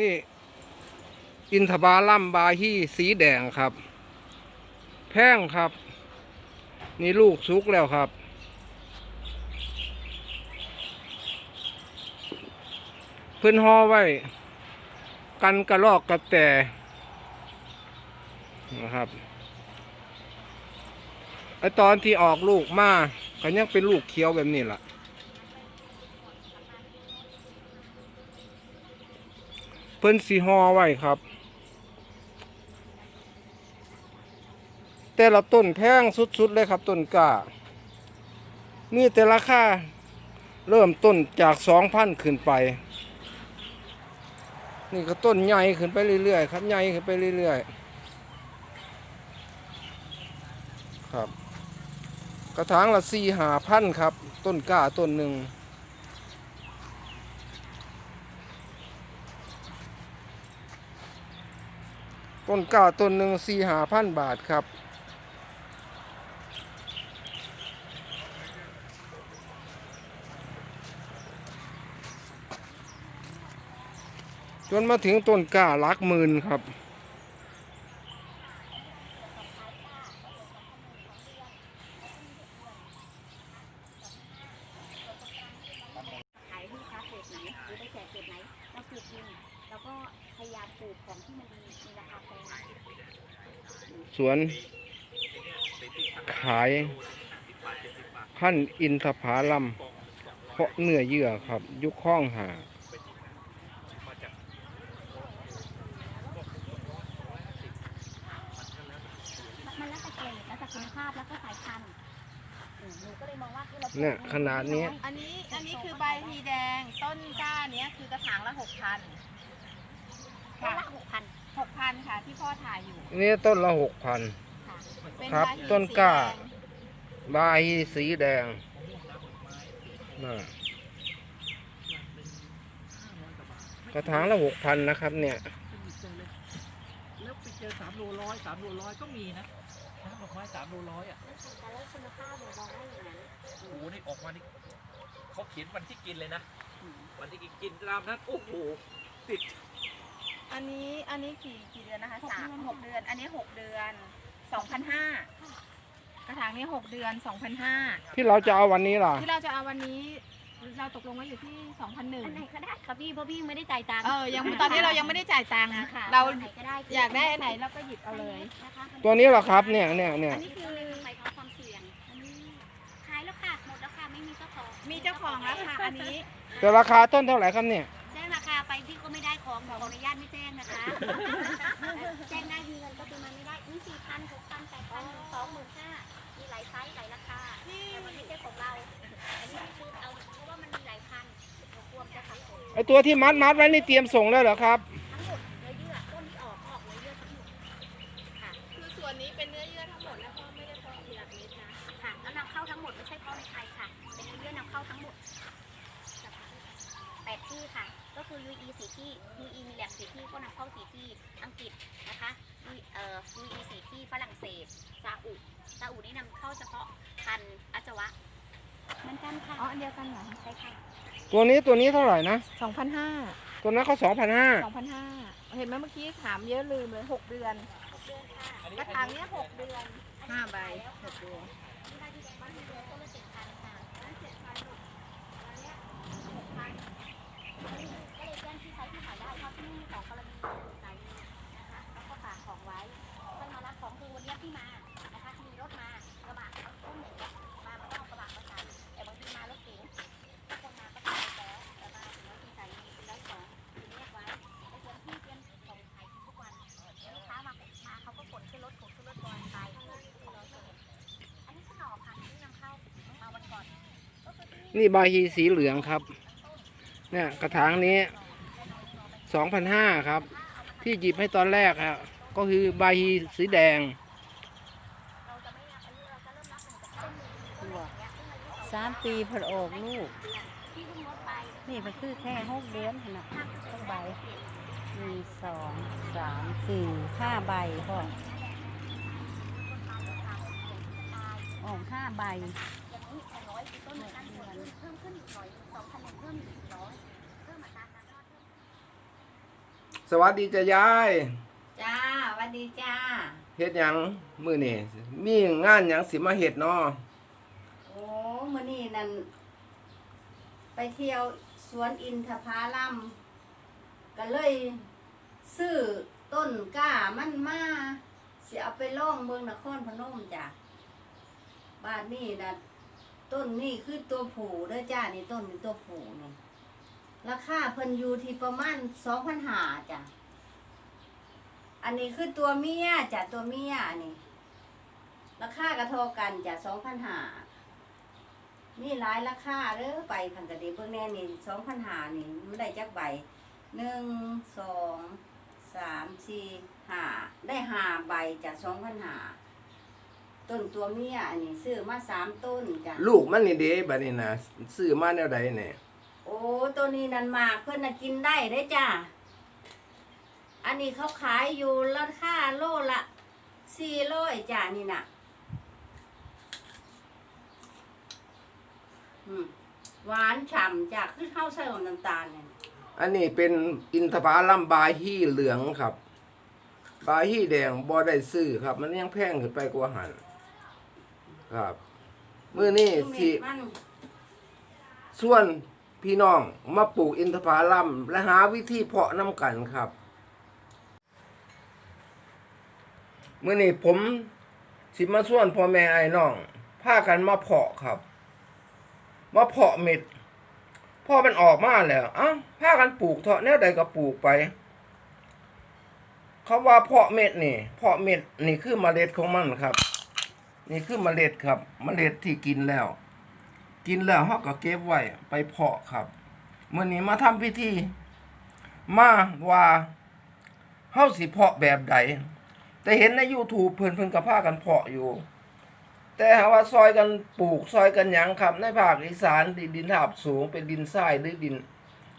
นี่ อินทบาลัมบาฮีสีแดงครับ แพงครับ นี่ลูกสุกแล้วครับ เพิ่นห่อไว้ กันกระลอกกระแตนะครับไอตอนที่ออกลูกมาก็ยังเป็นลูกเขียวแบบนี้แหละ พิ่นสีห่อไว้ครับ แต่ละต้นแพงสุดๆเลยครับต้นกล้ามีแต่ราคาเริ่มต้นจากสองพันขึ้นไป นี่ก็ต้นใหญ่ขึ้นไปเรื่อยๆครับใหญ่ขึ้นไปเรื่อยๆครับ กระถางละสี่หาพันครับ ต้นกล้าต้นหนึ่ง ต้นกล้าต้นหนึ่งสี่หาพันบาทครับ จนมาถึงต้นกล้าลักหมื่นครับ ขายลูกค้าเกรดไหนหรือไปแจกเกรดไหนเราปลูกจริงแล้วก็พยายามปลูกของที่มันมีมีราคาแพง สวน ขายพันธุ์อินทผาลัมเพาะเนื้อเยื่อครับ ยุคข้องหามันแล้วแต่เกรดแล้วแต่คุณภาพแล้วก็สายพันธุ์อืมหนูก็เลยมองว่าที่เราปลูกเนี่ยขนาดนี้อันนี้อันนี้คือใบทีแดงต้นกล้าเนี้ยคือกระถางละหกพันต้นละหกพัน หกพันค่ะที่พ่อถ่ายอยู่นี่ต้นละหกพัน ค่ะเป็นครับใบหีต้นกล้าสีแดงใบสีแดงน่ะกระถางละหกพันนะครับ เนี่ยแล้วไปเจอสามโลร้อยสามโลร้อยก็มีนะนะดอกไม้สามโลร้อยอะแต่แล้วคุณภาพหนูมองได้อย่างนั้นโอ้โหนี่ออกมานี่เขาเขียนวันที่กินเลยนะ วันที่กินกินตามนั้นโอ้โหติด อันนี้อันนี้กี่กี่เดือนนะคะสามหกเดือน อันนี้หกเดือนสองพันห้ากระถางนี้หกเดือนสองพันห้าที่เราจะเอาวันนี้ล่ะ ที่เราจะเอาวันนี้ เราตกลงไว้อยู่ที่สองพันหนึ่งอันไหนก็ได้ค่ะพี่เพราะพี่ไม่ได้จ่ายตังค์เออยังตอนนี้เรายังไม่ได้จ่ายตังค์ค่ะเราอันไหนก็ได้อยากได้อันไหนเราก็หยิบเอาเลยนะคะตัวนี้ล่ะครับเนี่ยเนี่ยเนี่ยอันนี้คือไปเขาความเสี่ยงอันนี้ขายแล้วค่ะหมดแล้วค่ะไม่มีเจ้าของมีเจ้าของแล้วค่ะอันนี้แต่ราคาต้นเท่าไหร่ครับเนี่ย พี่ก็ไม่ได้ของขออนุญาตไม่แจ้งนะคะ แจ้งได้มีเงินก็ซื้อมาไม่ได้มีสี่พันหกพันแปดพันสองหมื่นห้ามีหลายไซส์หลายราคาแต่มันไม่ใช่ของเราอันนี้ซื้อเอาเพราะว่ามันมีหลายพันเราควรจะสังเกตไอตัวที่มัดมัดไว้นี่เตรียมส่งแล้วเหรอครับ UE สี่ที่ UE มีแลบสี่ที่ก็นำเข้าสี่ที่อังกฤษนะคะ UE เอ่อ UE สี่ที่ฝรั่งเศสซาอุซาอุนี่นำเข้าเฉพาะพันธุ์อัจจวะเหมือนกันค่ะอ๋ออันเดียวกันเหรอใช่ค่ะตัวนี้ตัวนี้เท่าไหร่นะสองพันห้าตัวนั้นเขาสองพันห้าสองพันห้าเห็นไหมเมื่อกี้ถามเยอะลืมเลยหกเดือนหกเดือนค่ะอันนี้กระถางเนี้ยหกเดือนห้าใบหกเดือน นี่ใบฮีสีเหลืองครับ เนี่ยกระถางนี้สองพันห้าครับ ที่หยิบให้ตอนแรกครับก็คือใบฮีสีแดงสามปีผลออกลูก นี่มันคือแค่หกเดือนขนาดต้องใบหนึ่งสองสามสี่ห้าใบพ่อออกห้าใบ สองพันหนึ่งเพิ่มอีกสี่ร้อยเพิ่มอัตราการรอดเพิ่มสวัสดีจ้ะยายจ้าสวัสดีจ้าเฮ็ดหยังมื้อนี้มีงานหยังสิมาเฮ็ดเนาะโอ้มื้อนี้นั่นไปเที่ยวสวนอินทผาลัมก็เลยซื้อต้นกล้ามันมาสิเอาไปล่องเมืองนครพนมจ้ะบ้านนี่นะ ต้นนี่คือตัวผูเด้อจ้านี่ต้นเป็นตัวผูนี่ราคาเพิ่นอยู่ที่ประมาณสองพันหาจ้ะอันนี้คือตัวเมียจ้ะตัวเมียอันนี้ราคากระทอกันจ้ะสองพันหานี่หลายราคาเด้อไปพันกระเดเบิ่งแน่นี่สองพันหานี่มันได้จักใบหนึ่งสองสามสี่ห้าได้ห้าใบจ้ะสองพันหา ต้นตัวเมียอันนี้ซื้อมาสามต้นจ้ะลูกมันนี่เด้บัดนี้นะซื้อมาแนวใดเนี่ยโอ้ตัวนี้นันมากเพื่อนน่ะกินได้ได้อจ้ะอันนี้เขาขายอยู่ราคาโลละสี่ร้อยจ้ะนี่น่ะอืมหวานฉ่ำจากคือข้าวใส่ของน้ำตาลเนี่ยอันนี้เป็นอินทผลัมบาฮีเหลืองครับ บาฮีแดงบ่ได้ซื้อครับ มันยังแพงขึ้นไปกว่าหัน ครับ มื้อนี้คือเม็สิดมันส่วนพี่น้องมาปลูกอินทผลัมและหาวิธีเพาะน้ำกันครับ มื้อนี้ผมสิมาส่วนพ่อแม่ไอ้น้องพากันมาเพาะครับ มาเพาะเม็ดพอมันออกมาแล้วเอ้าพากันปลูกเถอะแนวใดก็ปลูกไปเขาว่าเพาะเม็ดนี่ เพาะเม็ดนี่คือเมล็ดของมันครับ นี่คือเมล็ดครับ เมล็ดที่กินแล้ว กินแล้วเขาก็เก็บไว้ไปเพาะครับเมื่อนี้มาทำพิธีมาว่าเฮาสิเพาะแบบใดแต่เห็นใน YouTube เพิ่นเพิ่นก็พากันเพาะอยู่ แต่หาว่าซอยกันปลูกซอยกันหยังครับ ในภาคอีสานดินดินทาบสูงเป็นดินทรายหรือดิน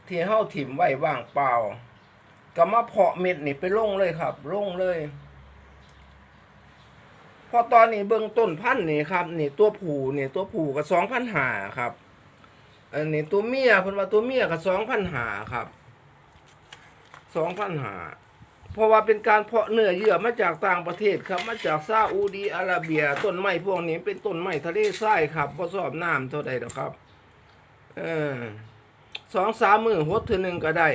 ที่เฮาถิ่มไว้ว่างเปล่าก็มาเพาะเม็ดนี่ไปลงเลยครับลงเลย อตอนนี้เบื้องต้นพันนี่ครับนี่ตัวผู้นี่ตัวผู้ก็สองพันหาครับ อันนี้ตัวเมียเพิ่นว่าตัวเมียก็สองพันหาครับสองพันหาเพราะว่าเป็นการเพาะเนื้อเยื่อมาจากต่างประเทศครับ มาจากซาอุดีอาระเบียต้นไม้พวกนี้เป็นต้นไม้ทะเลทรายครับพอสอบน้ำเท่าใดหรอกครับเออสองสามมือหดเท่านึงก็ได้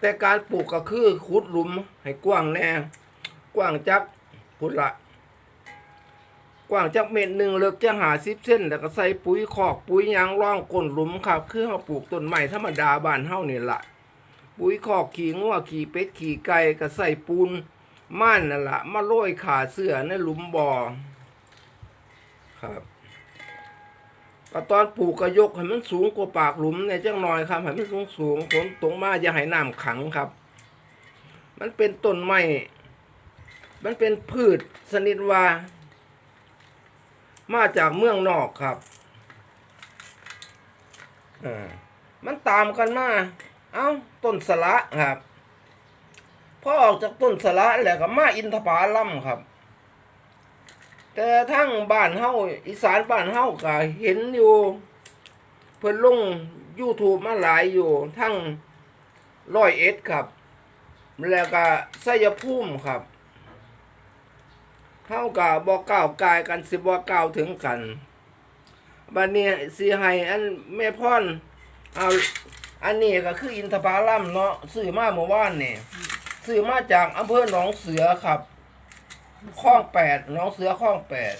แต่การปลูกก็คือขุดหลุมให้กว้างแน่กว้างจักพุดละ กว้างจากเม็ดหนึ่งเลิกจะหาสิบเส้น แล้วก็ใส่ปุ๋ยคอกปุ๋ยยางร่องก้นหลุมครับ คือเราปลูกต้นไม้ธรรมดาบ้านเฮานี่ละปุ๋ยคอกขี่งัวขี่เป็ดขี่ไก่ก็ใส่ปูนม่านนั่นละมาโรยขาเสื้อในหลุมบ่อครับก็ตอนปลูกก็ยกให้มันสูงกว่าปากหลุมในจังหน่อยครับให้มันสูงสูงๆฝนตกมาอย่าให้น้ำขังครับ มันเป็นต้นไม้มันเป็นพืชสนิทว่า มาจากเมืองนอกครับอ่ามันตามกันมา เอ้าต้นสละครับพอออกจากต้นสละแล้วก็มาอินทผลัมครับ แต่ทั้งบ้านเฮาอีสานบ้านเฮาก็เห็นอยู่ เพิ่นลง YouTube มาหลายอยู่ทั้งร้อยเอ็ดครับ แล้วก็ไสยภูมิครับ เฮาก็บ่ก้าวกายกันสิบ่ก้าวถึงกันบัดนี้สิให้อันแม่พรเอาอันนี้ก็คืออินทผลัมเนาะซื้อมาเมื่อวานนี่ซื้อมาจากอำเภอหนองเสือครับคลองแปดหนองเสือคลองแปด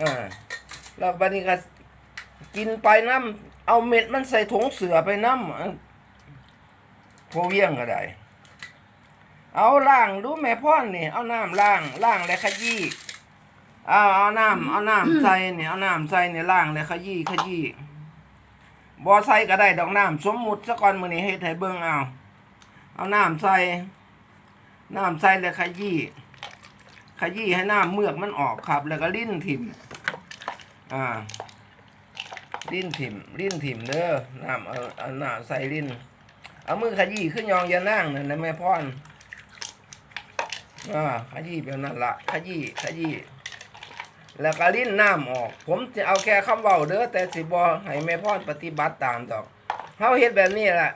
อ่าแล้วบัดนี้ก็กินไปน้ำเอาเม็ดมันใส่ถุงเสือไปน้ำอันโพเวียงก็ได้ เอาล่างดูแม่พ่อนนี่ เอาน้ำล่างล่างแล้วขยี้เอาเอาน้ำเอาน้ำใส่เนี่ยเอาน้ำใส่เนี่ยล่างแล้วขยี้ขยี้บ่ใส่ก็ได้ดอกน้ำสมมุติซะก่อนมือนี้เฮ็ดให้เบิ่งเอาเอาน้ำใส่น้ำใส่แล้วขยี้ขยี้ให้น้ำเมือกมันออกครับ แล้วก็ลิ้นถิ่มอ่าลิ้นถิ่มลิ้นถิ่มเด้อน้ำเอาเอาน้ำใส่ลิ้นเอามือขยี้ขึ้นยองยานั่งนั่นนะแม่พ่อน อ่าขยี้แบบนั้นละขยี้ขยี้แล้วก็ลิ้นน้ำออก ผมจะเอาแค่คำเว้าเด้อแต่สิบอให้แม่พ่อปฏิบัติตามดอกเฮาเฮ็ดแบบนี้แหละ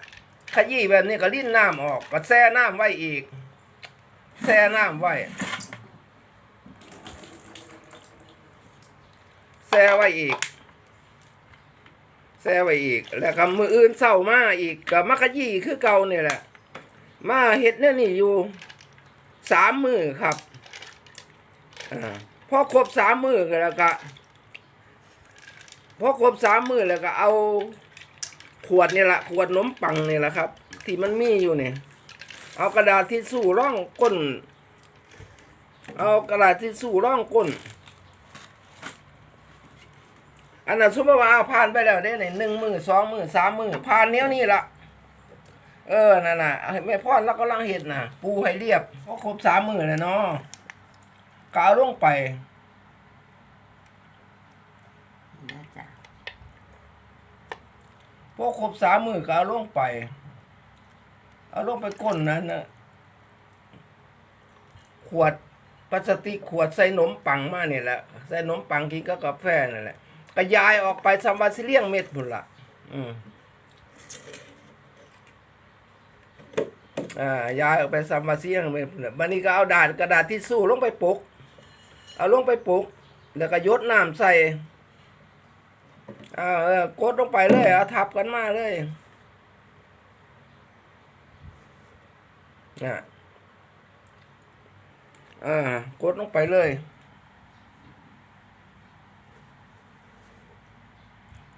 ขยี้แบบนี้ก็ลิ้นน้ำออกก็แช่น้ำไว้อีกแช่น้ำไว้แช่ไว้อีกแช่ไว้อีก แล้วก็มืออื่นเศร้ามาอีกก็มาขยี้คือเก่านี่แหละ มาเฮ็ดเนี่ยนี่อยู่ สามมือครับอพอครบสามมือก็แล้วก็พอครบสามมือแล้วก็เอาขวดนี่แหละขวดนมปังนี่แหละครับ ที่มันมีอยู่เนี่ยเอากระดาษที่สู้ร่องก้น เอากระดาษที่สู้ร่องก้น อันนั้นสมมติว่าเอาผ่านไปแล้วได้ไหนหนึ่งมือสองมือสามมือผ่านเนี้ยนี่ละ เออนั่นน่ะเอาให้แม่พ่อแล้วก็ลังเห็ดน่ะ ปูให้เรียบเพราะครบสามมือแล้วเนาะกเอาลงไปนะจ๊ะพอครบสามมือก็เอาลงไป เอาลงไปก้นนั้นนะขวดพลาสติกขวดใส่นมปังมาเนี่ยแหละใส่นมปังกินกับกาแฟนั่นแหละกระยายออกไปซัมบาซิเลียงเม็ดพุ่นละอืม อ่ายายออกไปซัมบาซิเลียงเป็นวันนี้ก็เอาดาษกระดาษที่สู้ลงไปปุกเอาลงไปปุกแล้วก็ยดน้ำใส่อ่าเออกดลงไปเลยเอาทับกันมาเลยน่ะอ่ากดลงไปเลย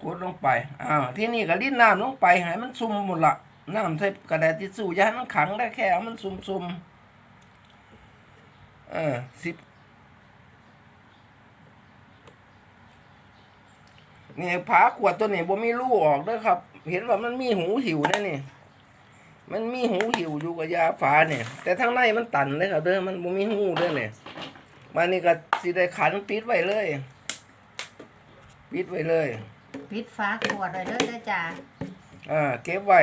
กดลงไปอ้าที่นี่ก็ลิ้นน้ำลงไปให้มันซุ่มหมดละ น้ำใส่กระดาษทิชชู่อย่าให้มันขังได้แค่เอามันซุ่มซุ่มๆเออสิบนี่ผาขวดตัวนี้บ่มีรูออกเด้อครับ เห็นว่ามันมีหูหิวนะนี่ มันมีหูหิวอยู่กับยาฝาเนี่ย แต่ทางในมันตันเลยครับเด้อมันบ่มีหูเด้อเนี่ยมานี่ก็สิได้ขันปิดไว้เลย ปิดไว้เลย ปิดฟ้าขวดไว้เด้อเด้อจ้ะอ่าเก็บไว้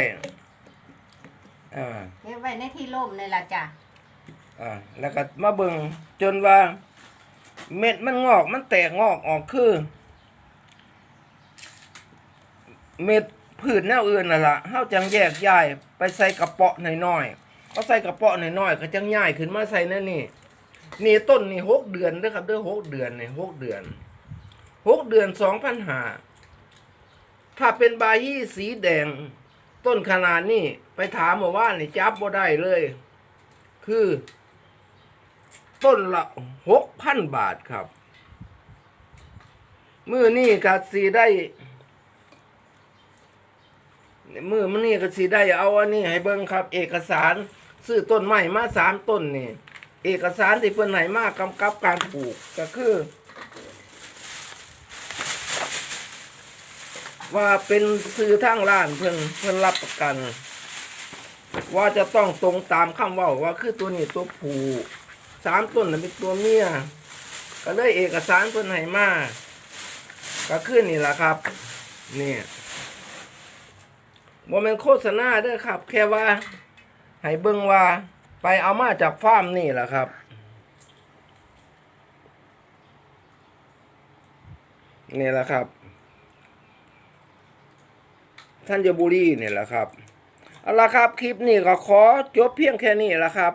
อ่าเก็บไว้ในที่ร่มนี่ล่ะจ้ะอ่าแล้วก็มาเบิ่งจนว่า เม็ดมันงอกมันแตกงอกออกคือ เม็ดพืชแนวอื่นน่ะล่ะเฮาจังแยกย้ายไปใส่กระเปาะน้อยๆเอาใส่กระเปาะน้อยๆก็จังย้ายขึ้นมาใส่นั่นนี่นี่ต้นนี่หกเดือนเด้อครับเด้อหกเดือนนี่หกเดือนหกเดือนสองพันหาถ้าเป็นบายี่สีแดง ต้นขนาดนี้ไปถามมาว่านี่จับบ่ได้เลย คือ ต้นละหกพันบาทครับมือนี่ก็สีได้มือมันนี่ก็สีได้เอาอันนี้ให้เบิ่งครับ เอกสารซื้อต้นไม้มาสามต้นนี่ เอกสารที่เพิ่นให้มากกำกับการปลูกก็คือ ว่าเป็นซื้อทางร้านเพิ่นเพิ่นรับประกัน ว่าจะต้องตรงตามคำว่าว่าคือตัวนี้ตัวผูสามต้นน่ะเป็นตัวเมียก็เลยเอกสารเพิ่นให้มาก็คือนี่แหละครับนี่บ่แม่นโฆษณาเด้อครับ แค่ว่าให้เบิ่งว่าไปเอามาจากฟาร์มนี่แหละครับนี่แหละครับ ท่านยบุรีนี่แหละครับเอาละครับคลิปนี้ก็ขอจบเพียงแค่นี้แหละครับ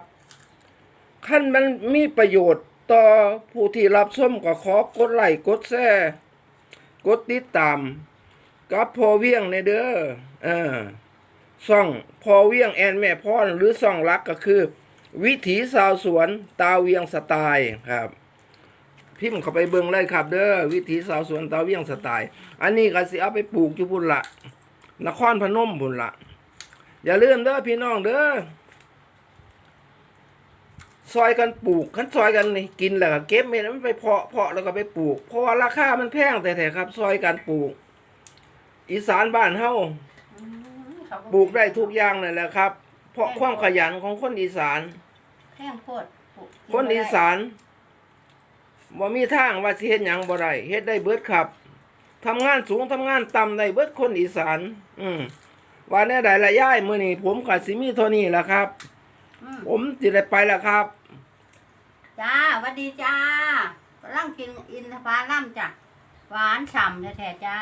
ขั้นมันมีประโยชน์ต่อผู้ที่รับชมก็ขอกดไลค์กดแชร์กดติดตามกับพอเวียงในเด้อเออซ่องพอเวียงแอนแม่พรหรือซ่องรักก็คือ วิถีสาวสวนตาเวียงสไตล์ครับพิมพ์เข้าไปเบิ่งเลยครับ เด้อวิถีสาวสวนตาเวียงสไตล์ อันนี้ก็สิเอาไปปลูกอยู่พุ่นละ นครพนมพุ่นละอย่าลืมเด้อพี่น้องเด้อซอยกันปลูกคันซอยกันนี่กินแล้วก็เก็บเม็ดมันไปเพาะเพาะแล้วก็ไปปลูก เพราะว่าราคามันแพงแต่แท้ๆครับ ซอยกันปลูก อีสานบ้านเฮาปลูกได้ทุกอย่างเลยแหละครับ เพราะความขยันของคนอีสานแพงโพดปลูกคนอีสานบ่มีทางว่าสิเฮ็ดหยังบ่ได้เฮ็ดได้เบิดครับ ทำงานสูงทำงานต่ำได้เบิดคนอีสาน อืมว่าแน่ใดละย่ายมื้อนี้ผมก็สิมีเท่านี้ล่ะครับ อืมผมสิได้ไปแล้วครับ จ้าหวัสดีจ้ากำลังกินอินทผลัมจ้ะหวานฉ่ำแท้ๆจ้า